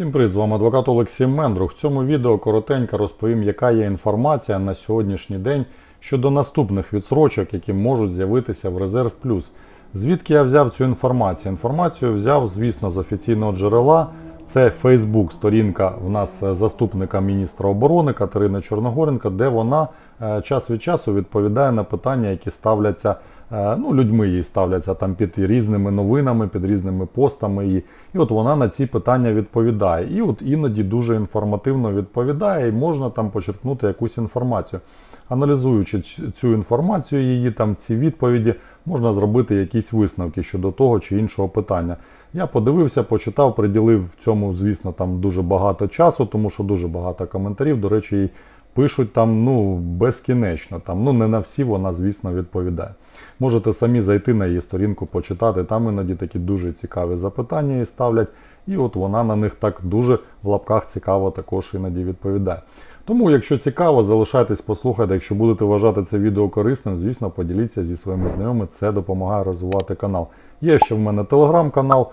Всім привіт, з вами адвокат Олексій Мендрух. В цьому відео коротенько розповім, яка є інформація на сьогоднішній день щодо наступних відсрочок, які можуть з'явитися в Резерв Плюс. Звідки я взяв цю інформацію? Інформацію взяв, звісно, з офіційного джерела. Це Фейсбук, сторінка в нас е, заступника міністра оборони Катерини Чорногоренко, де вона е, час від часу відповідає на питання, які ставляться ну, людьми їй ставляться там під різними новинами, під різними постами. І, і от вона на ці питання відповідає. І от іноді дуже інформативно відповідає, і можна там почерпнути якусь інформацію. Аналізуючи цю інформацію, її там ці відповіді, можна зробити якісь висновки щодо того чи іншого питання. Я подивився, почитав, приділив цьому, звісно, там дуже багато часу, тому що дуже багато коментарів. До речі, їй пишуть там ну безкінечно. Там ну не на всі вона, звісно, відповідає. Можете самі зайти на її сторінку, почитати. Там іноді такі дуже цікаві запитання їй ставлять, і от вона на них так дуже в лапках цікаво також іноді відповідає. Тому, якщо цікаво, залишайтесь, послухайте. Якщо будете вважати це відео корисним, звісно, поділіться зі своїми знайомими. Це допомагає розвивати канал. Є ще в мене телеграм-канал.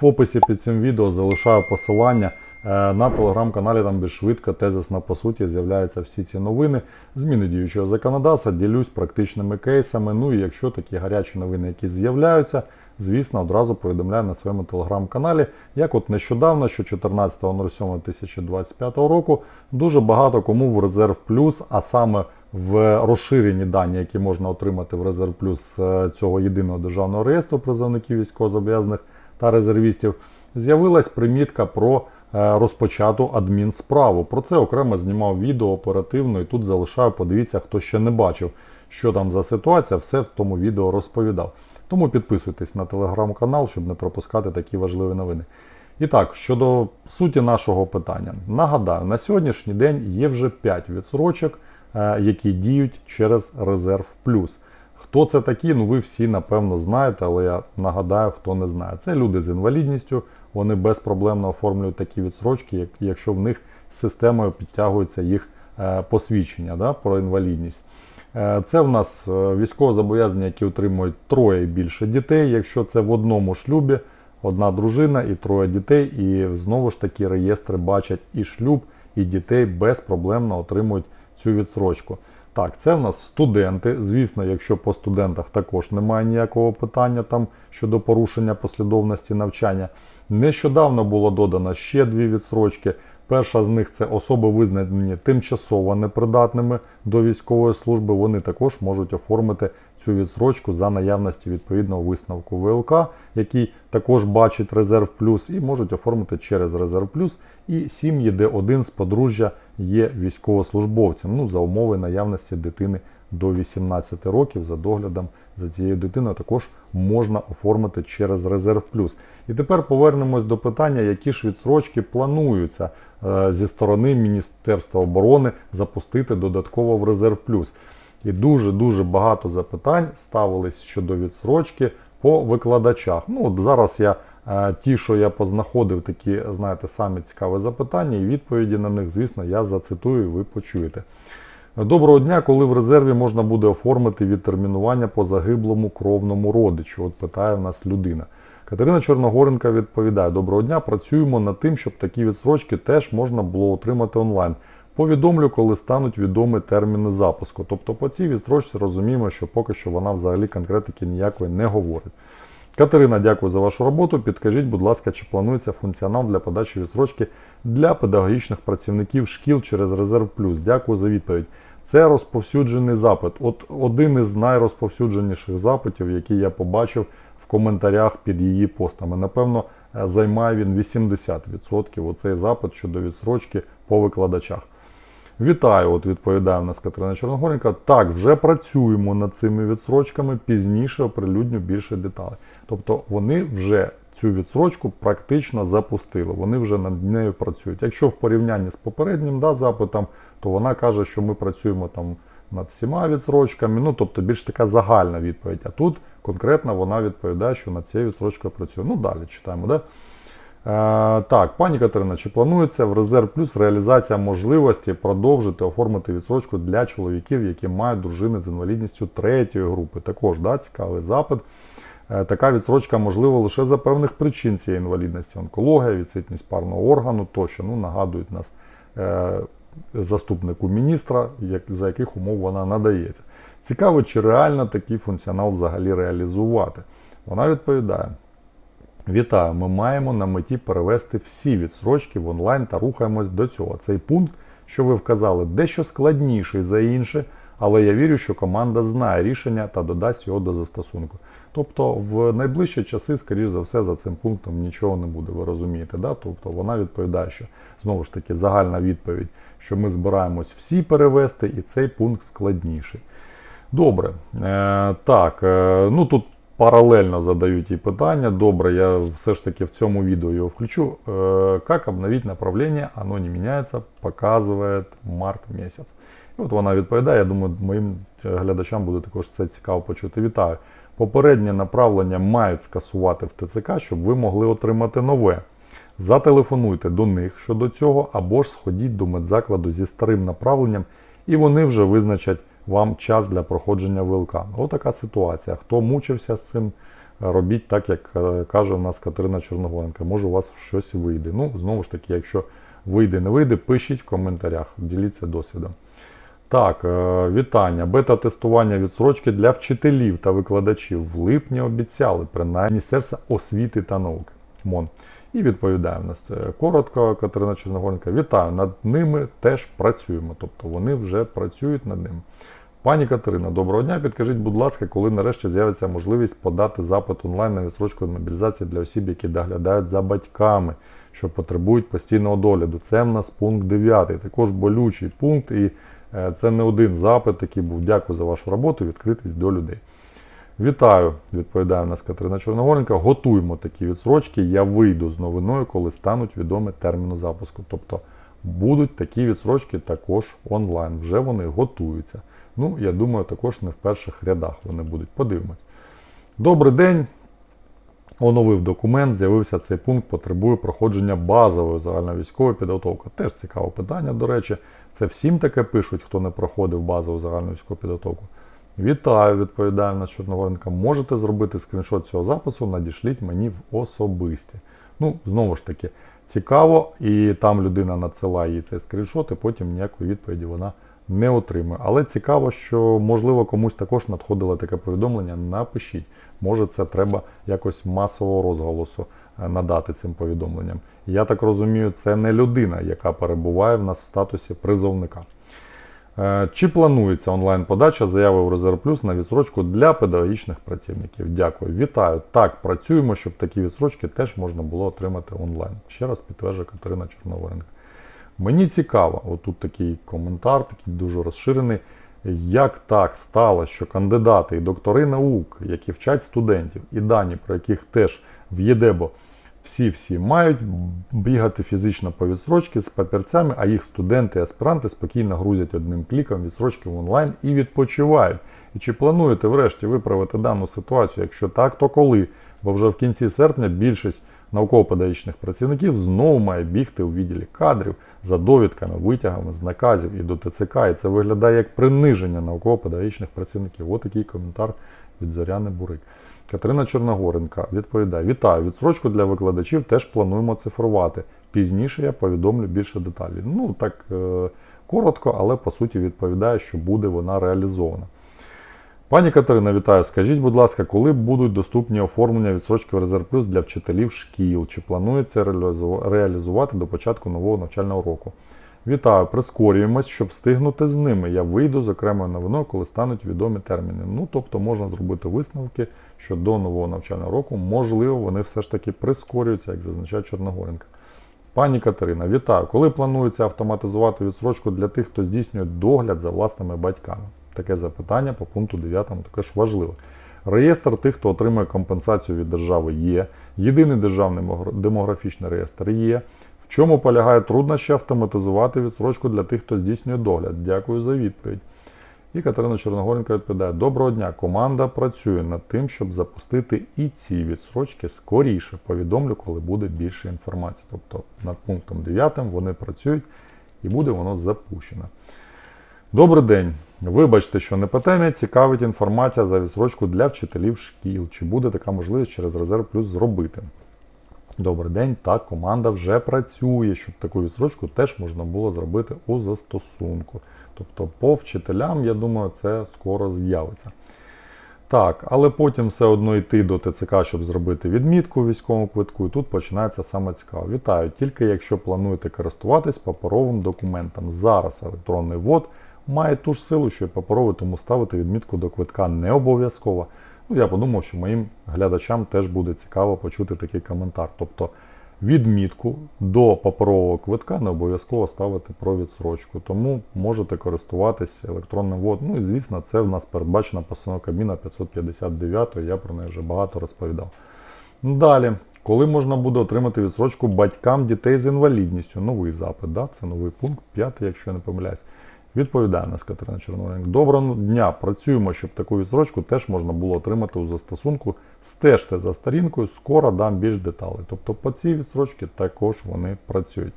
В описі під цим відео залишаю посилання на телеграм-каналі. Там більш швидко, тезисно по суті, з'являються всі ці новини, зміни діючого законодавства, ділюсь практичними кейсами. Ну і якщо такі гарячі новини, які з'являються, звісно, одразу повідомляю на своєму телеграм-каналі. Як от нещодавно, що 14.07.2025 року, дуже багато кому в Резерв Плюс, а саме в розширені дані, які можна отримати в Резерв Плюс е, цього єдиного державного реєстру призовників військовозобов'язаних та резервістів, з'явилась примітка про е, розпочату адмінсправу. Про це окремо знімав відео оперативно і тут залишаю. Подивіться, хто ще не бачив, що там за ситуація, все в тому відео розповідав. Тому підписуйтесь на телеграм-канал, щоб не пропускати такі важливі новини. І так, щодо суті нашого питання, нагадаю, на сьогоднішній день є вже 5 відсрочок, е, які діють через резерв плюс. Хто це такі? Ну ви всі напевно знаєте, але я нагадаю, хто не знає. Це люди з інвалідністю. Вони безпроблемно оформлюють такі відсрочки, якщо в них системою підтягується їх е, посвідчення да, про інвалідність. Е, Це в нас е, військовозобов'язані, які отримують троє і більше дітей. Якщо це в одному шлюбі, одна дружина і троє дітей, і знову ж таки реєстри бачать і шлюб, і дітей безпроблемно отримують цю відсрочку. Так, це в нас студенти. Звісно, якщо по студентах також немає ніякого питання там щодо порушення послідовності навчання. Нещодавно було додано ще дві відсрочки. Перша з них це особи визнані тимчасово непридатними до військової служби. Вони також можуть оформити цю відсрочку за наявності відповідного висновку ВЛК, який також бачить резерв плюс, і можуть оформити через резерв плюс. І сім'ї, де один з подружжя є військовослужбовцем. Ну за умови наявності дитини до 18 років за доглядом за цією дитиною також можна оформити через резерв плюс. І тепер повернемось до питання, які ж відсрочки плануються е, зі сторони Міністерства оборони запустити додатково в резерв плюс. І дуже дуже багато запитань ставились щодо відсрочки по викладачах. Ну от зараз я е, ті, що я познаходив, такі, знаєте, самі цікаві запитання, і відповіді на них, звісно, я зацитую, ви почуєте. Доброго дня, коли в резерві можна буде оформити відтермінування по загиблому кровному родичу? От питає в нас людина. Катерина Чорногоренка відповідає: Доброго дня, працюємо над тим, щоб такі відсрочки теж можна було отримати онлайн. Повідомлю, коли стануть відомі терміни запуску. Тобто по цій відстрочці розуміємо, що поки що вона взагалі конкретики ніякої не говорить. Катерина, дякую за вашу роботу. Підкажіть, будь ласка, чи планується функціонал для подачі відсрочки для педагогічних працівників шкіл через Резерв Плюс? Дякую за відповідь. Це розповсюджений запит. От один із найрозповсюдженіших запитів, який я побачив в коментарях під її постами. Напевно, е, займає він 80% оцей запит щодо відсрочки по викладачах. Вітаю, от відповідає в нас Катерина Чорногоренка. Так, вже працюємо над цими відсрочками, пізніше оприлюдню більше деталей. Тобто вони вже цю відсрочку практично запустили, вони вже над нею працюють. Якщо в порівнянні з попереднім да, запитом, то вона каже, що ми працюємо там над всіма відсрочками, ну тобто більш така загальна відповідь. А тут конкретно вона відповідає, що над цією відсрочкою працює. Ну далі читаємо, да? Е, так, пані Катерина, чи планується в резерв плюс реалізація можливості продовжити оформити відсрочку для чоловіків, які мають дружини з інвалідністю третьої групи? Також да, цікавий запит. Е, Така відсрочка можлива лише за певних причин цієї інвалідності, онкологія, відсутність парного органу тощо. Ну, нагадують нас е, заступнику міністра, за яких умов вона надається. Цікаво, чи реально такий функціонал взагалі реалізувати. Вона відповідає. Вітаю! Ми маємо на меті перевести всі відсрочки в онлайн та рухаємось до цього. Цей пункт, що ви вказали, дещо складніший за інше, але я вірю, що команда знає рішення та додасть його до застосунку. Тобто в найближчі часи, скоріш за все, за цим пунктом нічого не буде, ви розумієте. Да? Тобто вона відповідає, що знову ж таки загальна відповідь, що ми збираємось всі перевести, і цей пункт складніший. Добре. Е, так, е, ну тут паралельно задають і питання. Добре, я все ж таки в цьому відео його включу. Е, как обновить направление? Оно не меняется, показує март місяць. І от вона відповідає. Я думаю, моїм глядачам буде також це цікаво почути. Вітаю. Попереднє направлення мають скасувати в ТЦК, щоб ви могли отримати нове. Зателефонуйте до них щодо цього, або ж сходіть до медзакладу зі старим направленням, і вони вже визначать вам час для проходження ВЛК. Отака ситуація. Хто мучився з цим, робіть так, як е, каже у нас Катерина Чорногоренка. Може, у вас щось вийде. Ну, знову ж таки, якщо вийде, не вийде, пишіть в коментарях, діліться досвідом. Так, е, вітання. Бета-тестування відсрочки для вчителів та викладачів в липні обіцяли, принаймні Міністерство освіти та науки. МОН. І відповідає в нас е, коротко, Катерина Чорногоренка. Вітаю, над ними теж працюємо. Тобто вони вже працюють над ним. Пані Катерина, доброго дня. Підкажіть, будь ласка, коли нарешті з'явиться можливість подати запит онлайн на відсрочку мобілізації для осіб, які доглядають за батьками, що потребують постійного догляду. Це в нас пункт 9. Також болючий пункт, і е, це не один запит, який був. Дякую за вашу роботу, відкритість до людей. Вітаю, відповідає в нас Катерина Чорногоренка. Готуємо такі відсрочки. Я вийду з новиною, коли стануть відомі терміни запуску. Тобто будуть такі відсрочки також онлайн. Вже вони готуються. Ну, я думаю, також не в перших рядах вони будуть. Подивимось. Добрий день. Оновив документ, з'явився цей пункт, потребує проходження базової загальновійськової підготовки. Теж цікаве питання, до речі. Це всім таке пишуть, хто не проходив базову загальновійськову підготовку. Вітаю, відповідає на Чорногоренка. Можете зробити скріншот цього запису, надішліть мені в особисті. Ну, знову ж таки, цікаво, і там людина надсилає їй цей скріншот, і потім ніякої відповіді вона не отримує. Але цікаво, що можливо комусь також надходило таке повідомлення. Напишіть. Може, це треба якось масового розголосу е, надати цим повідомленням. Я так розумію, це не людина, яка перебуває в нас в статусі призовника. Е, Чи планується онлайн-подача заяви в Резерв Плюс на відсрочку для педагогічних працівників? Дякую. Вітаю. Так, працюємо, щоб такі відсрочки теж можна було отримати онлайн. Ще раз підтверджує Катерина Чорногоренка. Мені цікаво, отут такий коментар, такий дуже розширений. Як так стало, що кандидати і доктори наук, які вчать студентів, і дані, про яких теж в ЄДЕБО всі-всі мають бігати фізично по відсрочці з папірцями, а їх студенти і аспіранти спокійно грузять одним кліком відсрочки в онлайн і відпочивають. І чи плануєте врешті виправити дану ситуацію? Якщо так, то коли? Бо вже в кінці серпня більшість науково-педагогічних працівників знову має бігти у відділі кадрів за довідками, витягами з наказів і до ТЦК. І це виглядає як приниження науково-педагогічних працівників. Ось такий коментар від Зоряни Бурик. Катерина Чорногоренка відповідає: Вітаю! Відсрочку для викладачів теж плануємо цифрувати. Пізніше я повідомлю більше деталей. Ну так е, коротко, але по суті відповідає, що буде вона реалізована. Пані Катерина, вітаю. Скажіть, будь ласка, коли будуть доступні оформлення відсрочки в Резерв Плюс для вчителів шкіл? Чи планується реалізувати до початку нового навчального року? Вітаю, прискорюємось, щоб встигнути з ними. Я вийду з окремою новиною, коли стануть відомі терміни. Ну, тобто можна зробити висновки, що до нового навчального року, можливо, вони все ж таки прискорюються, як зазначає Чорногоренка. Пані Катерина, вітаю. Коли планується автоматизувати відсрочку для тих, хто здійснює догляд за власними батьками? Таке запитання по пункту 9 також важливе. Реєстр тих, хто отримує компенсацію від держави, є. Єдиний державний демографічний реєстр є. В чому полягає труднощі автоматизувати відсрочку для тих, хто здійснює догляд? Дякую за відповідь. І Катерина Чорногоренко відповідає: Доброго дня! Команда працює над тим, щоб запустити і ці відсрочки скоріше. Повідомлю, коли буде більше інформації. Тобто над пунктом 9 вони працюють і буде воно запущено. Добрий день. Вибачте, що не по темі, цікавить інформація за відсрочку для вчителів шкіл. Чи буде така можливість через резерв плюс зробити? Добрий день, так, команда вже працює, щоб таку відсрочку теж можна було зробити у застосунку. Тобто по вчителям, я думаю, це скоро з'явиться. Так, але потім все одно йти до ТЦК, щоб зробити відмітку військовому квитку, і тут починається саме цікаво. Вітаю! Тільки якщо плануєте користуватись паперовим документом. Зараз електронний ввод має ту ж силу, що і паперовий, тому ставити відмітку до квитка не обов'язково. Ну, я подумав, що моїм глядачам теж буде цікаво почути такий коментар. Тобто відмітку до паперового квитка не обов'язково ставити про відсрочку. Тому можете користуватись електронним ввод. Ну і звісно, це в нас передбачена постанова Кабміна 559, я про неї вже багато розповідав. Далі, коли можна буде отримати відсрочку батькам дітей з інвалідністю? Новий запит, да? це новий пункт, п'ятий, якщо я не помиляюсь. Відповідає нас Катерина Чорноренко. Доброго дня! Працюємо, щоб таку відсрочку теж можна було отримати у застосунку. Стежте за сторінкою, скоро дам більш деталей. Тобто по цій відсрочці також вони працюють.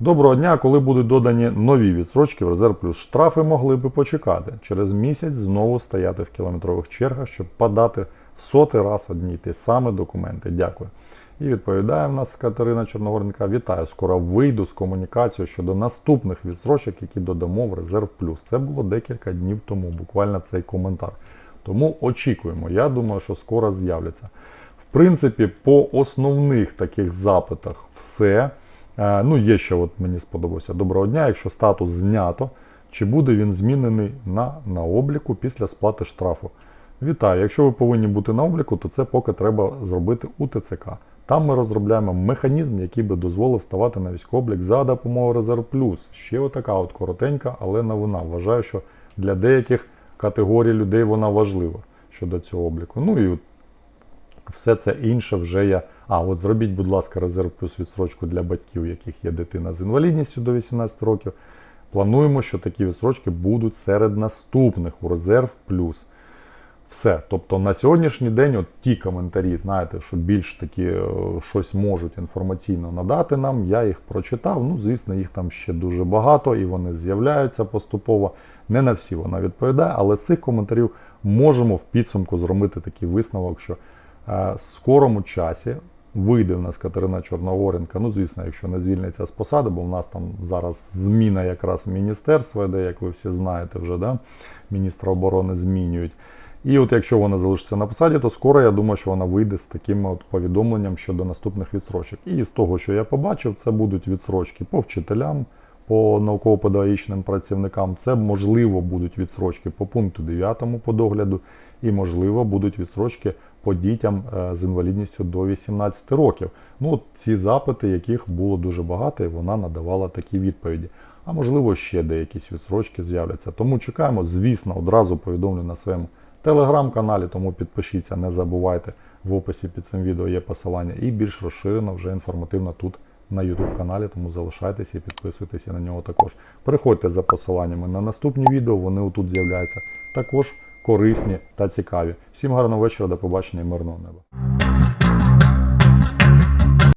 Доброго дня, коли будуть додані нові відсрочки в резерв плюс штрафи могли би почекати. Через місяць знову стояти в кілометрових чергах, щоб подати в сотий раз одні й ті самі документи. Дякую. І відповідає в нас Катерина Чорногоренка. Вітаю! Скоро вийду з комунікацією щодо наступних відсрочок, які додамо в резерв плюс. Це було декілька днів тому, буквально цей коментар. Тому очікуємо. Я думаю, що скоро з'являться. В принципі, по основних таких запитах все. Е, Ну, є ще, от мені сподобався доброго дня. Якщо статус знято, чи буде він змінений на, на обліку після сплати штрафу? Вітаю! Якщо ви повинні бути на обліку, то це поки треба зробити у ТЦК. Там ми розробляємо механізм, який би дозволив ставати на військовий облік за допомогою Резерв Плюс. Ще отака от коротенька, але новина. Вважаю, що для деяких категорій людей вона важлива щодо цього обліку. Ну і все це інше вже я. А, от зробіть, будь ласка, резерв плюс відсрочку для батьків, яких є дитина з інвалідністю до 18 років. Плануємо, що такі відсрочки будуть серед наступних у резерв плюс. Все. Тобто на сьогоднішній день от ті коментарі, знаєте, що більш такі е, щось можуть інформаційно надати нам, я їх прочитав. Ну, звісно, їх там ще дуже багато і вони з'являються поступово. Не на всі вона відповідає, але з цих коментарів можемо в підсумку зробити такий висновок, що е, в скорому часі вийде в нас Катерина Чорногоренка. Ну, звісно, якщо не звільниться з посади, бо в нас там зараз зміна якраз міністерства, де, як ви всі знаєте, вже да, міністра оборони змінюють. І от якщо вона залишиться на посаді, то скоро я думаю, що вона вийде з таким от повідомленням щодо наступних відсрочок. І з того, що я побачив, це будуть відсрочки по вчителям, по науково-педагогічним працівникам. Це можливо будуть відсрочки по пункту 9 по догляду, і можливо будуть відсрочки по дітям е, з інвалідністю до 18 років. Ну, от ці запити, яких було дуже багато, і вона надавала такі відповіді. А можливо, ще деякі відсрочки з'являться. Тому чекаємо, звісно, одразу повідомлю на своєму телеграм-каналі, тому підпишіться, не забувайте. В описі під цим відео є посилання і більш розширено вже інформативно тут на YouTube каналі, тому залишайтеся і підписуйтеся на нього також. Переходьте за посиланнями на наступні відео, вони отут з'являються також корисні та цікаві. Всім гарного вечора, до побачення і мирного неба.